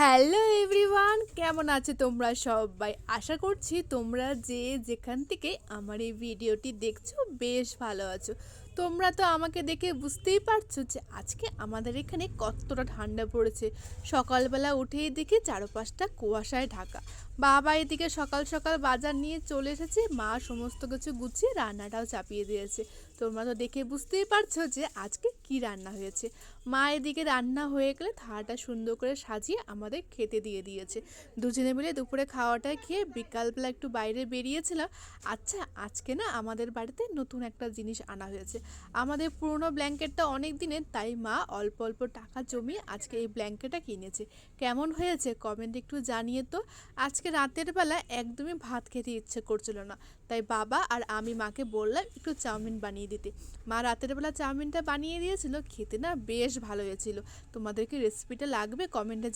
Hello everyone, কেমন আছে তোমরা সবাই? আশা করছি তোমরা যে যেখান থেকে আমার এই ভিডিওটি দেখছ, বেশ ভালো আছো। তোমরা তো আমাকে দেখে বুঝতেই পারছ যে আজকে আমাদের এখানে কতটা ঠান্ডা পড়েছে। সকালবেলা উঠেই দেখি চারপাশটা কুয়াশায় ঢাকা। বাবা এদিকে সকাল সকাল বাজার নিয়ে চলে এসেছে, মা সমস্ত কিছু গুছিয়ে রান্নাটাও চাপিয়ে দিয়েছে। তোমরা তো দেখে বুঝতেই পারছ যে আজকে কি রান্না হয়েছে। মা এদিকে রান্না হয়ে গেলে থালাটা সুন্দর করে সাজিয়ে আমাদের খেতে দিয়ে দিয়েছে। দুজনে মিলে দুপুরে খাওয়াটা খেয়ে বিকালবেলা একটু বাইরে বেরিয়েছিলাম। আচ্ছা আজকে না আমাদের বাড়িতে নতুন একটা জিনিস আনা হয়েছে। আমাদের পুরনো ব্ল্যাঙ্কেটটা অনেক দিনের, তাই মা অল্প অল্প টাকা জমিয়ে আজকে এই ব্ল্যাঙ্কেটটা কিনেছে। কেমন হয়েছে কমেন্ট একটু জানিয়ে তো। আজকে রাতের বেলা একদমই ভাত খেতে ইচ্ছে করছিল না, তাই বাবা আর আমি মাকে বললাম একটু চাউমিন বানিয়ে দিতে। মা রাতের বেলা চাউমিনটা বানিয়ে দিয়েছিল খেতে না বেশ ভালো হয়েছিল। তোমাদেরকে রেসিপিটা লাগবে? কমেন্টে